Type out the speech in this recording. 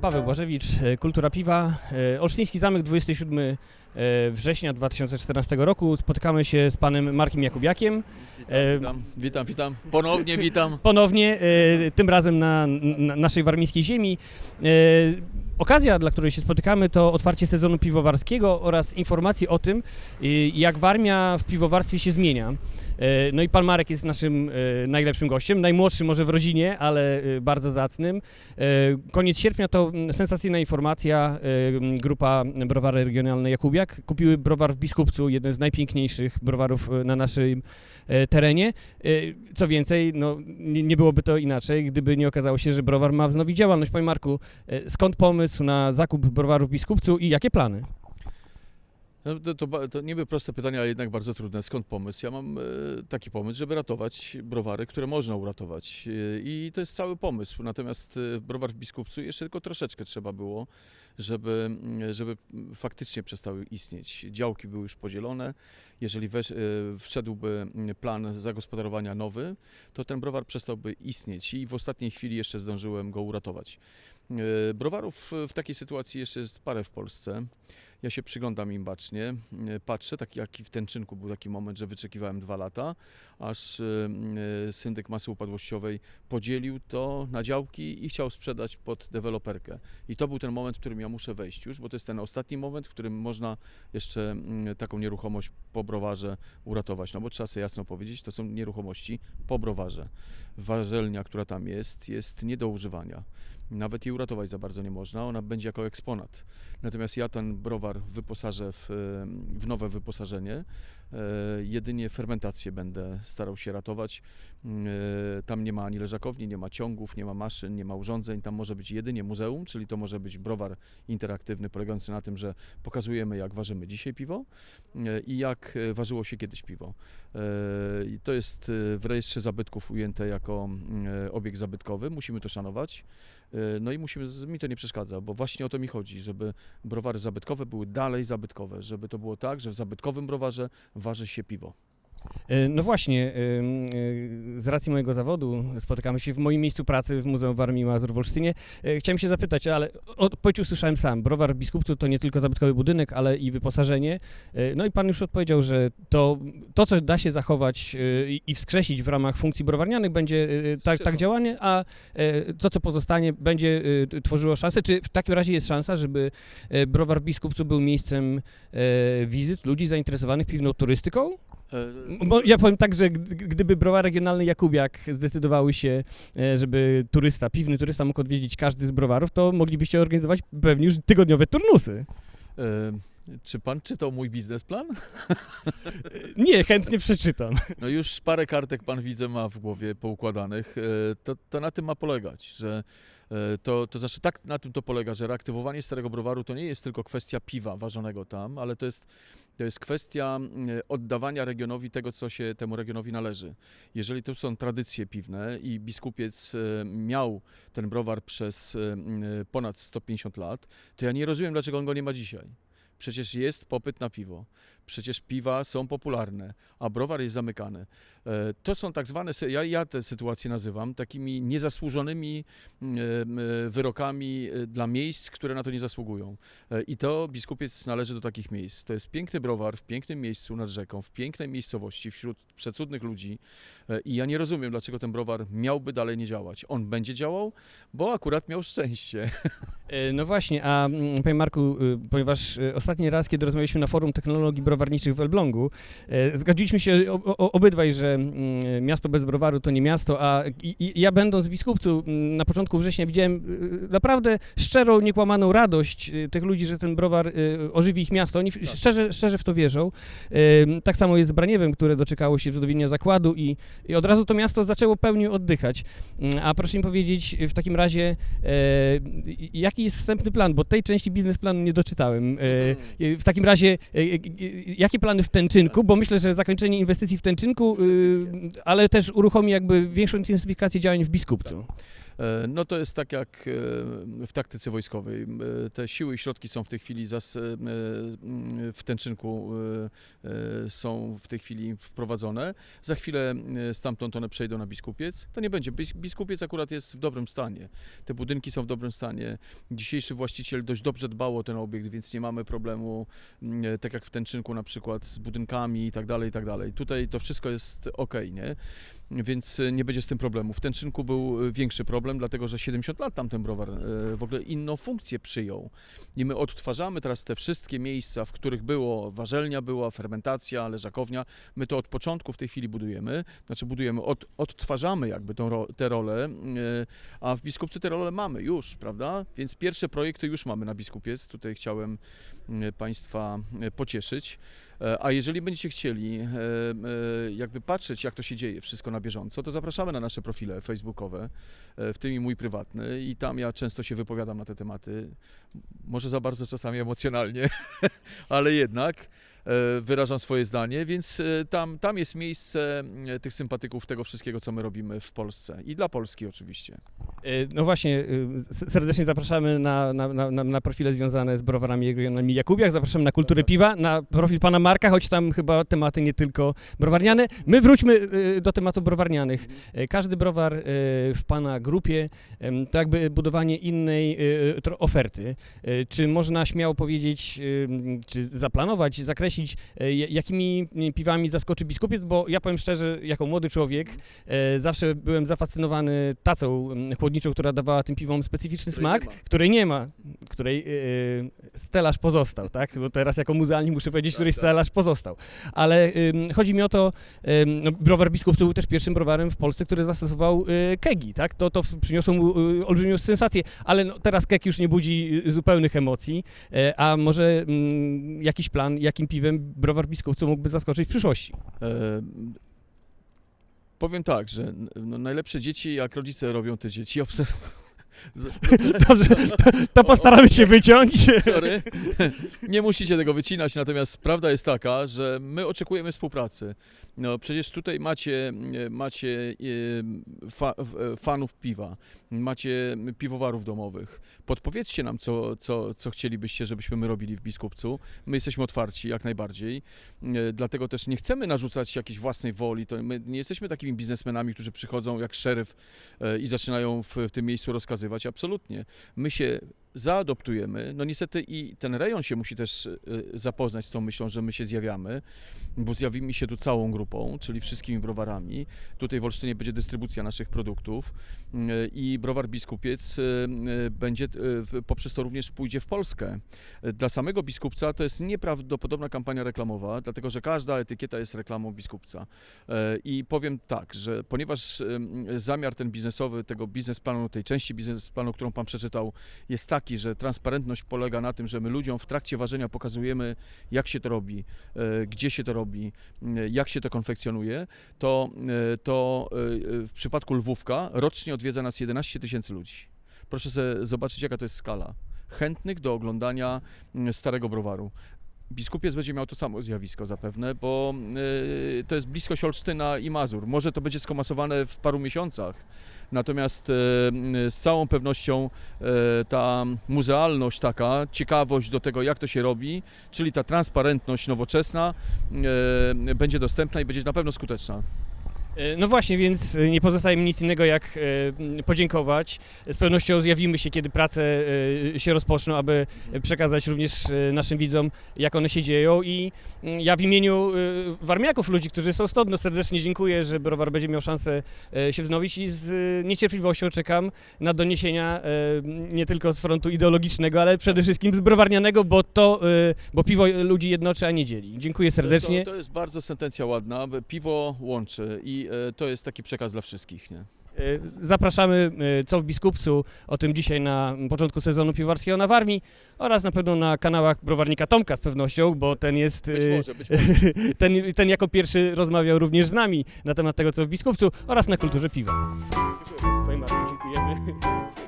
Paweł Błażewicz, e, Kultura Piwa. E, Olsztyński Zamek, 27 e, września 2014 roku. Spotykamy się z panem Markiem Jakubiakiem. Witam, witam, witam. Ponownie witam. Ponownie, tym razem na, na naszej warmińskiej ziemi. Okazja, dla której się spotykamy, to otwarcie sezonu piwowarskiego oraz informacje o tym, jak Warmia w piwowarstwie się zmienia. E, No i pan Marek jest naszym e, najlepszym gościem, najmłodszym może w rodzinie, ale e, bardzo zacnym. Koniec sierpnia to mm, sensacyjna informacja. Grupa Browary Regionalne Jakubiak kupiły browar w Biskupcu, jeden z najpiękniejszych browarów na naszym terenie. Co więcej, no, nie, byłoby to inaczej, gdyby nie okazało się, że browar ma wznowić działalność. Panie Marku, skąd pomysł na zakup browaru w Biskupcu i jakie plany? No, to, to, to niby proste pytanie, ale jednak bardzo trudne. Skąd pomysł? Ja mam e, taki pomysł, żeby ratować browary, które można uratować. E, I to jest cały pomysł. Natomiast e, browar w Biskupcu jeszcze tylko troszeczkę trzeba było, żeby, mm, żeby faktycznie przestały istnieć. Działki były już podzielone. Jeżeli weź, e, wszedłby mm, plan zagospodarowania nowy, to ten browar przestałby istnieć. I w ostatniej chwili jeszcze zdążyłem go uratować. Browarów w takiej sytuacji jeszcze jest parę w Polsce. Ja się przyglądam im bacznie, e, patrzę, taki jak i w Tenczynku był taki moment, że wyczekiwałem dwa lata, aż e, syndyk masy upadłościowej podzielił to na działki i chciał sprzedać pod deweloperkę. I to był ten moment, w którym ja muszę wejść już, bo to jest ten ostatni moment, w którym można jeszcze mm, taką nieruchomość po browarze uratować. No bo trzeba sobie jasno powiedzieć, to są nieruchomości po browarze. Warzelnia, która tam jest, jest nie do używania. Nawet jej uratować za bardzo nie można, ona będzie jako eksponat. Natomiast ja ten browar wyposażę w, w nowe wyposażenie. E, Jedynie fermentację będę starał się ratować. E, Tam nie ma ani leżakowni, nie ma ciągów, nie ma maszyn, nie ma urządzeń. Tam może być jedynie muzeum, czyli to może być browar interaktywny, polegający na tym, że pokazujemy, jak ważymy dzisiaj piwo e, i jak ważyło się kiedyś piwo. To jest w rejestrze zabytków ujęte jako mm, obiekt zabytkowy. Musimy to szanować. E, No i musimy, mi to nie przeszkadza, bo właśnie o to mi chodzi, żeby browary zabytkowe były dalej zabytkowe, żeby to było tak, że w zabytkowym browarze waży się piwo. E, No właśnie, ym, e, z racji mojego zawodu spotykamy się w moim miejscu pracy w Muzeum Warmii i Mazur w Olsztynie. E, Chciałem się zapytać, ale odpowiedź usłyszałem sam. Browar w Biskupcu to nie tylko zabytkowy budynek, ale i wyposażenie. E, No i pan już odpowiedział, że to, to co da się zachować e, i wskrzesić w ramach funkcji browarnianych będzie e, tak, tak działanie, a e, to co pozostanie będzie e, tworzyło szansę. Czy w takim razie jest szansa, żeby e, Browar w Biskupcu był miejscem e, wizyt ludzi zainteresowanych piwną turystyką? Bo ja powiem tak, że gdy- gdyby browa regionalne Jakubiak zdecydowały się, e, żeby turysta, piwny turysta mógł odwiedzić każdy z browarów, to moglibyście organizować pewnie już tygodniowe turnusy. e, Czy pan czytał mój biznesplan? E, Nie, chętnie przeczytam. No już parę kartek pan widzę ma w głowie poukładanych. To, to na tym ma polegać, że to, to znaczy tak na tym to polega, że reaktywowanie starego browaru to nie jest tylko kwestia piwa ważonego tam, ale to jest, to jest kwestia mm, oddawania regionowi tego, co się temu regionowi należy. Jeżeli to są tradycje piwne i biskupiec e, miał ten browar przez e, ponad 150 lat, to ja nie rozumiem, dlaczego on go nie ma dzisiaj. Przecież jest popyt na piwo. Przecież piwa są popularne, a browar jest zamykany. E, To są tak zwane, ja, ja te sytuacje nazywam takimi niezasłużonymi mm, e, wyrokami e, dla miejsc, które na to nie zasługują. I to biskupiec należy do takich miejsc. To jest piękny browar w pięknym miejscu nad rzeką, w pięknej miejscowości, wśród przecudnych ludzi. I ja nie rozumiem, dlaczego ten browar miałby dalej nie działać. On będzie działał, bo akurat miał szczęście. No właśnie, a mm, panie Marku, y, ponieważ y, ostatni raz, kiedy rozmawialiśmy na forum technologii browarniczych w Elblągu, e, zgodziliśmy się obydwaj, że mm, miasto bez browaru to nie miasto, a ja będąc w Biskupcu mm, na początku września widziałem y, naprawdę szczerą, niekłamaną radość y, tych ludzi, że ten browar y, ożywi ich miasto. Oni Tak. szczerze, szczerze w to wierzą. Tak samo jest z Braniewem, które doczekało się wznowienia zakładu i, i od razu to miasto zaczęło pełnią oddychać. Mm, A proszę mi powiedzieć w takim razie, e, jaki jest wstępny plan, bo tej części biznesplanu nie doczytałem. E, w takim razie, e, e, jakie plany w Tęczynku, bo myślę, że zakończenie inwestycji w Tęczynku, y, ale też uruchomi jakby większą intensyfikację działań w Biskupcu. E, No to jest tak jak e, w taktyce wojskowej. E, Te siły i środki są w tej chwili zas, w Tęczynku są w tej chwili wprowadzone. Za chwilę stamtąd one przejdą na Biskupiec. To nie będzie. Bis- Biskupiec akurat jest w dobrym stanie. Te budynki są w dobrym stanie. Dzisiejszy właściciel dość dobrze dbał o ten obiekt, więc nie mamy problemu, tak jak w Tęczynku na przykład z budynkami i tak dalej, i tak dalej. Tutaj to wszystko jest ok, nie? więc nie będzie z tym problemu. W Tęczynku był większy problem, dlatego że 70 lat tam ten browar e, w ogóle inną funkcję przyjął. I my odtwarzamy teraz te wszystkie miejsca, w których było, warzelnia była, fermentacja, leżakownia. My to od początku w tej chwili budujemy, znaczy budujemy, od, odtwarzamy jakby tą, te role, e, a w Biskupcu te role mamy już, prawda? Więc pierwsze projekty już mamy na Biskupiec. Tutaj chciałem e, Państwa pocieszyć. E, A jeżeli będziecie chcieli e, e, jakby patrzeć, jak to się dzieje, wszystko na bieżąco, to zapraszamy na nasze profile facebookowe, w tym i mój prywatny i tam ja często się wypowiadam na te tematy, może za bardzo czasami emocjonalnie, ale jednak E, wyrażam swoje zdanie, więc e, tam, tam jest miejsce e, tych sympatyków tego wszystkiego, co my robimy w Polsce i dla Polski oczywiście. No właśnie, serdecznie zapraszamy na, na, na, na profile związane z browarami regionalnymi Jakubiach, zapraszamy na kulturę tak, tak. piwa, na profil pana Marka, choć tam chyba tematy nie tylko browarniane. My wróćmy do tematu browarnianych. Każdy browar w pana grupie to jakby budowanie innej oferty. Czy można śmiało powiedzieć, czy zaplanować zakresie 10, e, jakimi piwami zaskoczy biskupiec, bo ja powiem szczerze, jako młody człowiek e, zawsze byłem zafascynowany tacą chłodniczą, która dawała tym piwom specyficzny której smak, nie której nie ma, której e, stelaż pozostał, tak? Bo teraz jako muzealni muszę powiedzieć, tak, której tak. stelaż pozostał. Ale chodzi mi o to, yy, no, browar biskupcy był też pierwszym browarem w Polsce, który zastosował kegi, tak? To, to przyniosło mu olbrzymią sensację, ale no, teraz keg już nie budzi zupełnych emocji, a może jakiś plan, jakim piwem browar Biskupcu mógłby zaskoczyć w przyszłości? E, Powiem tak, że no, najlepsze dzieci, jak rodzice robią te dzieci, obserw- z- Dobrze, to, to postaramy się wyciąć. Sorry. Nie musicie tego wycinać, natomiast prawda jest taka, że my oczekujemy współpracy. No, przecież tutaj macie, macie e, fa, fanów piwa, macie piwowarów domowych. Podpowiedzcie nam, co, co, co chcielibyście, żebyśmy my robili w Biskupcu. My jesteśmy otwarci jak najbardziej, E, dlatego też nie chcemy narzucać jakiejś własnej woli. To my nie jesteśmy takimi biznesmenami, którzy przychodzą jak szeryf e, i zaczynają w, w tym miejscu rozkazywać. Absolutnie. My się zaadoptujemy. No niestety i ten rejon się musi też y, zapoznać z tą myślą, że my się zjawiamy, bo zjawimy się tu całą grupą, czyli wszystkimi browarami. Tutaj w Olsztynie będzie dystrybucja naszych produktów y, i browar Biskupiec y, będzie poprzez to również pójdzie w Polskę. Dla samego Biskupca to jest nieprawdopodobna kampania reklamowa, dlatego że każda etykieta jest reklamą Biskupca. I powiem tak, że ponieważ zamiar ten biznesowy, tego biznesplanu, tej części biznesplanu, którą Pan przeczytał, jest taki, że transparentność polega na tym, że my ludziom w trakcie ważenia pokazujemy, jak się to robi, e, gdzie się to robi, e, jak się to konfekcjonuje, to, e, to w przypadku Lwówka rocznie odwiedza nas 11 tysięcy ludzi. Proszę sobie zobaczyć, jaka to jest skala. Chętnych do oglądania mm, starego browaru. Biskupiec będzie miał to samo zjawisko zapewne, bo to jest blisko Olsztyna i Mazur. Może to będzie skomasowane w paru miesiącach, natomiast y, z całą pewnością y, ta muzealność taka, ciekawość do tego, jak to się robi, czyli ta transparentność nowoczesna y, będzie dostępna i będzie na pewno skuteczna. E, No właśnie, więc e, nie pozostaje mi nic innego jak e, podziękować. Z pewnością zjawimy się, kiedy prace się rozpoczną, aby przekazać również naszym widzom, jak one się dzieją. I mm, ja w imieniu warmiaków, ludzi, którzy są stąd, serdecznie dziękuję, że browar będzie miał szansę się wznowić i z niecierpliwością czekam na doniesienia nie tylko z frontu ideologicznego, ale przede wszystkim z browarnianego, bo to, bo piwo ludzi jednoczy, a nie dzieli. Dziękuję serdecznie. To, to jest bardzo sentencja ładna, piwo łączy i e, to jest taki przekaz dla wszystkich. Nie? E, Zapraszamy e, co w Biskupcu, o tym dzisiaj na początku sezonu piwowarskiego na Warmii oraz na pewno na kanałach browarnika Tomka z pewnością, bo ten jest, Być może, być może. ten, ten jako pierwszy rozmawiał również z nami na temat tego co w Biskupcu oraz na kulturze piwa. Marku, dziękujemy.